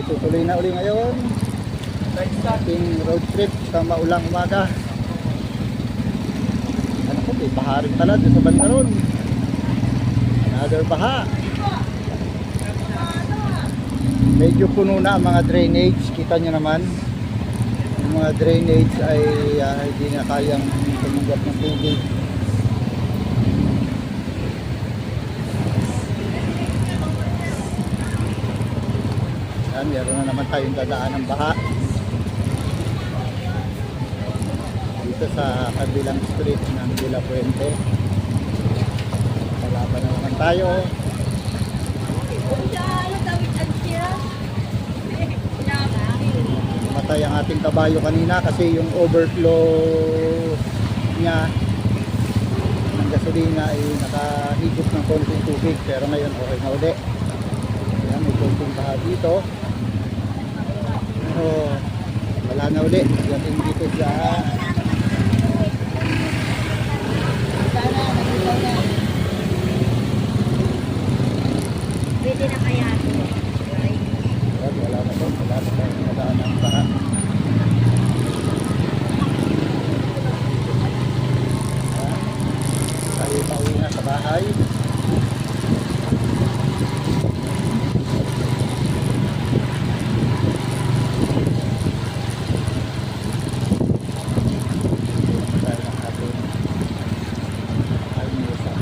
ay tutuloy na uli ngayon. Ating road trip sa maulang umaga. Ano ko, may baha rin pala doon sa banda ron. Another baha. Medyo puno na ang mga drainage. Kita nyo naman. Yung mga drainage ay ah, hindi na kayang tumanggap ng tubig. Yan, meron na naman tayong dadaan ng baha. Dito sa kabilang street ng De La Puente. Kalaban na naman tayo. Matay ang ating kabayo kanina kasi yung overflow niya ng gasolina ay nakahigop ng konting tubig pero ngayon okay na uli. Ayan, may konting baha dito. Wala na uli. Yating dito sa Pwede na kaya ito. Ayan, wala na to. Wala na tayong nadaan ng baha. Ayan. Tayo pauwi na sa bahay. Tayo ng ating almusal.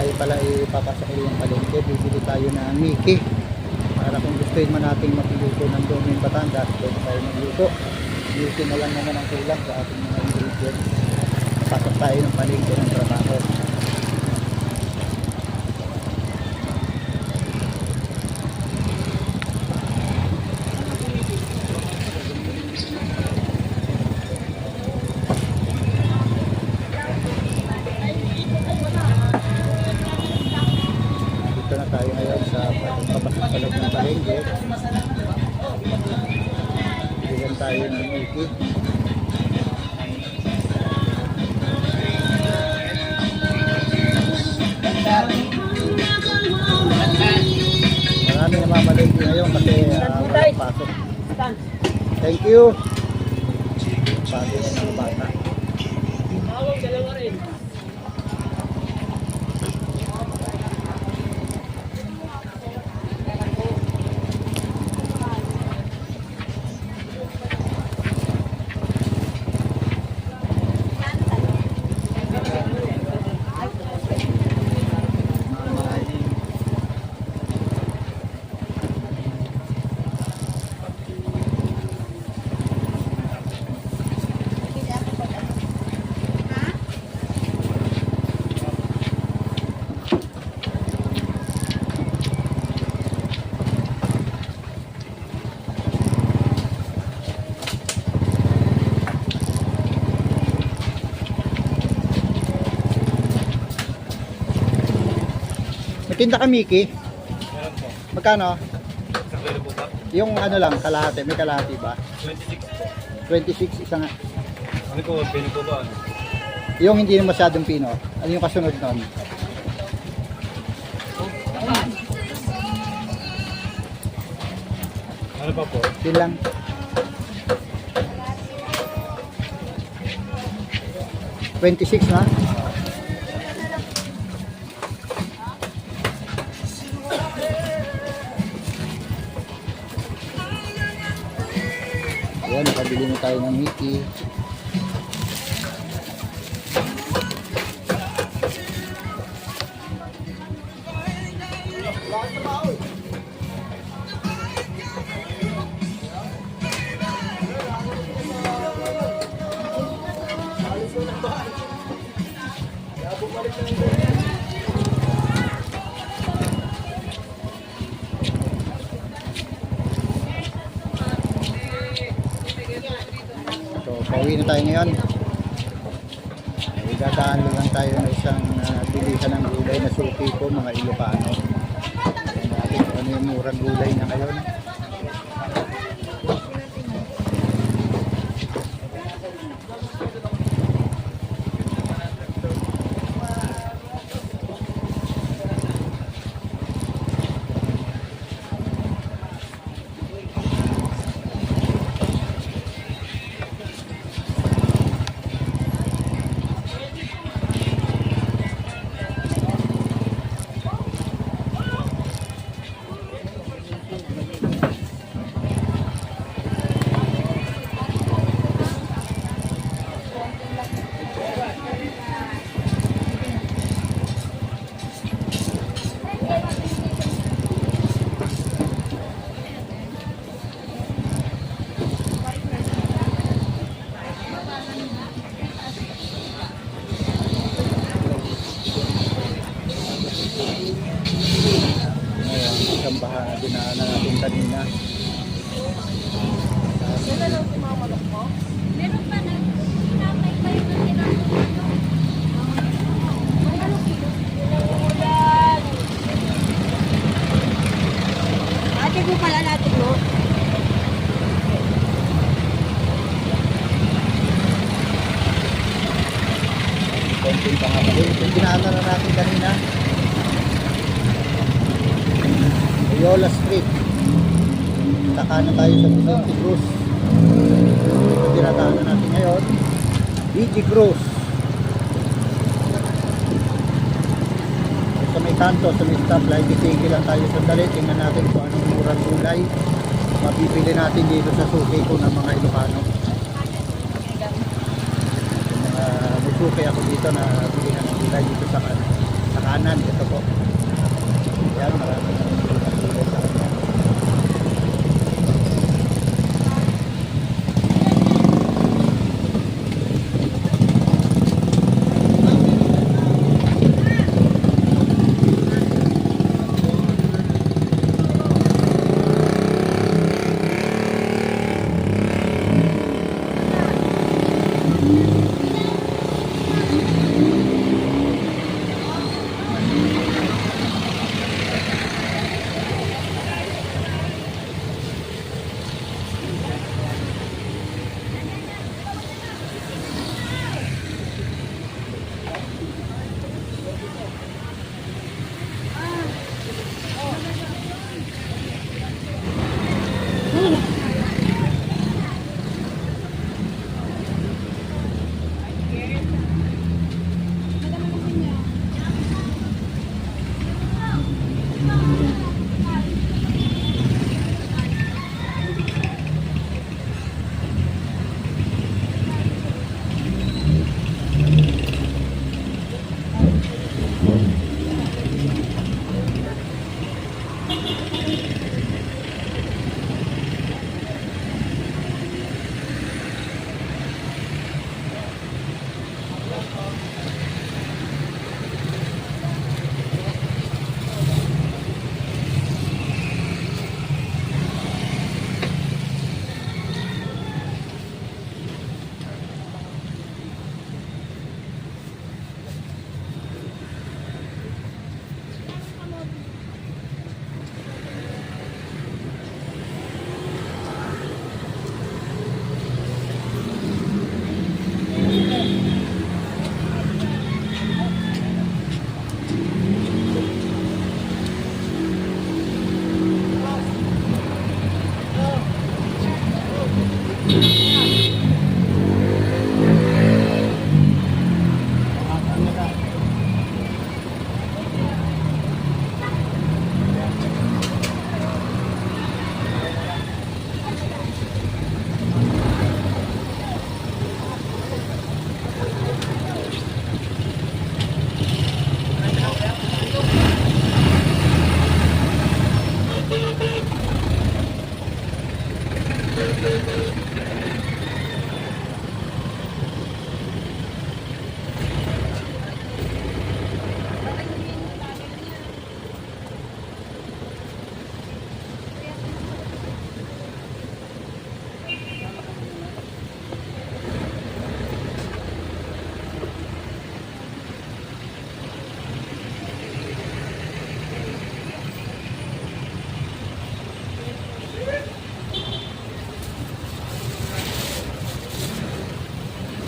tayo pala ipapasok yung palengke, bibili tayo ng Mickey. Para kung gustuin man nating magluto ng Doming Batangas, pwede tayo magluto. Mickey na lang naman ang kulang sa ating mga ingredients. Pasok tayo ng palengke ng trabaho tayo ngayon sa papasok sa loob ng palengke bigyan tayo ng Mickey Marami namamalengke ngayon kasi uh, walang pasok. Thank you. Pasok ng mga bata. Magtinda ka Mickey? Meron po. Magkano? Sa kilo po ba? Yung ano lang, kalahati. May kalahati ba? 26 po. 26 isa nga. Ano po, pino po ba? Ano? Yung hindi na masyadong pino. Ano yung kasunod nun? Ano pa po? Yun lang. Twenty-six na? Nakabili na tayo ng Mickey. Tayo ngayon. Ay, dadaan lang tayo ng isang uh, ng gulay na suki ko, mga Ilocano. Ano yung murang gulay na ngayon. Yung dinaanan na natin kanina. Loyola Street. Takanan tayo sa Vicente Cruz. Yung dinadaanan natin ngayon. BG Cruz. Sa may kanto, sa may stoplight, titigil lang tayo sandali. Tingnan natin kung anong murang gulay. Mabibili natin dito sa suki ko ng mga Ilocano. Nagsuki ako dito na bili ng gulay dito sa, sa kanan. Ito po. Yan, marami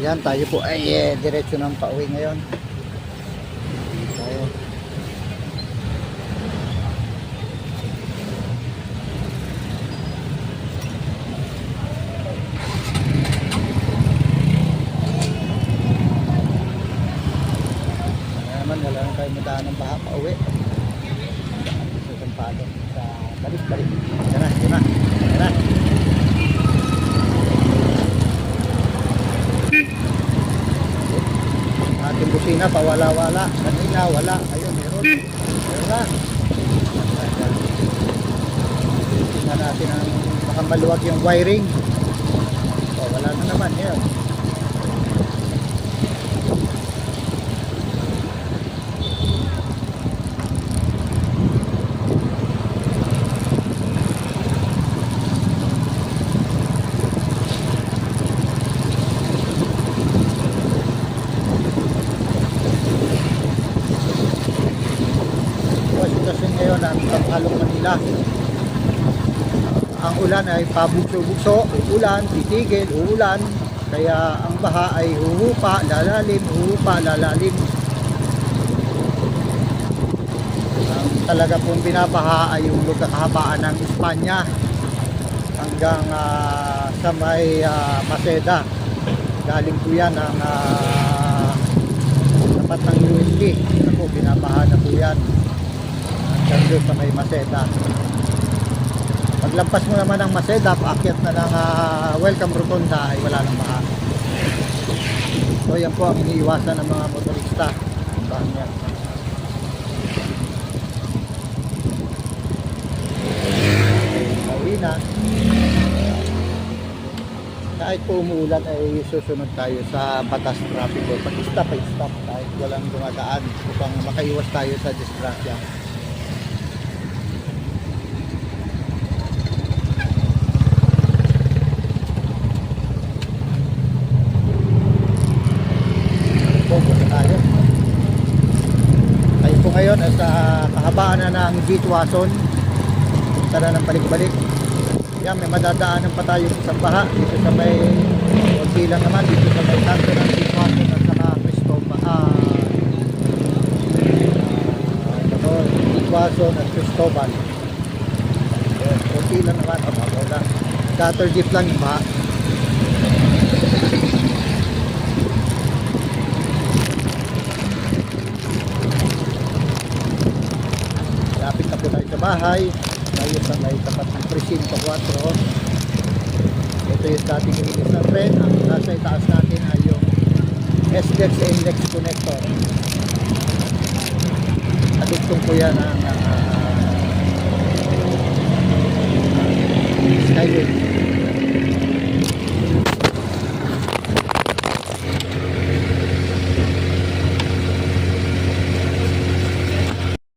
Yan, tayo po ay eh, diretso ng pauwi ngayon. Tayo. Naman, wala na tayo madaan ng baha pauwi. Sa Sampado. Sa balik, balik. Yan na, yan na. Yan na. Ating busina pawala-wala kanina wala. Ayun meron. Meron na. Natin ang baka maluwag yung wiring. O wala na naman yun sitwasyon ngayon ng Pangkalong Manila. Ulan ay pabugso-bugso, uulan, titigil, uulan. Kaya ang baha ay huhupa, lalalim, huhupa, lalalim. Ang talaga pong binabaha ay yung lugar kahabaan ng Espanya hanggang ah, sa may ah, Maceda. Galing po yan ang ah, tapat ng USD. Ako, binabaha na po yan. Hanggang sa may Maceda. Paglampas mo naman ng Maceda, paakyat na ng ah, Welcome Rotonda ay wala nang baha. So yan po ang iniiwasan ng mga motorista. Bahan yan. Pauwi na. Kahit po umuulan ay susunod tayo sa batas trapiko. Pag stop ay stop kahit walang dumadaan upang makaiwas tayo sa disgrasya. Pogo na tayo. Tayo po ngayon ay sa kahabaan na ng G. Tuason. Tara ng balik-balik. Yan, may madadaanan pa tayo sa baha. Dito sa may, konti lang naman, dito sa may kanto ng G. Tuason at saka Cristobal. Ah, ano, G. Tuason at Cristobal. Konti lang naman. Lang. Gutter jeep lang yung baha. Lapit na po tayo sa bahay. Tayo sa may tapat ng Presinto 4. Ito yung dating ilinis ng tren. Ang nasa itaas natin ay yung SDEX Index Connector. Adugtong po yan ang uh, Skyway.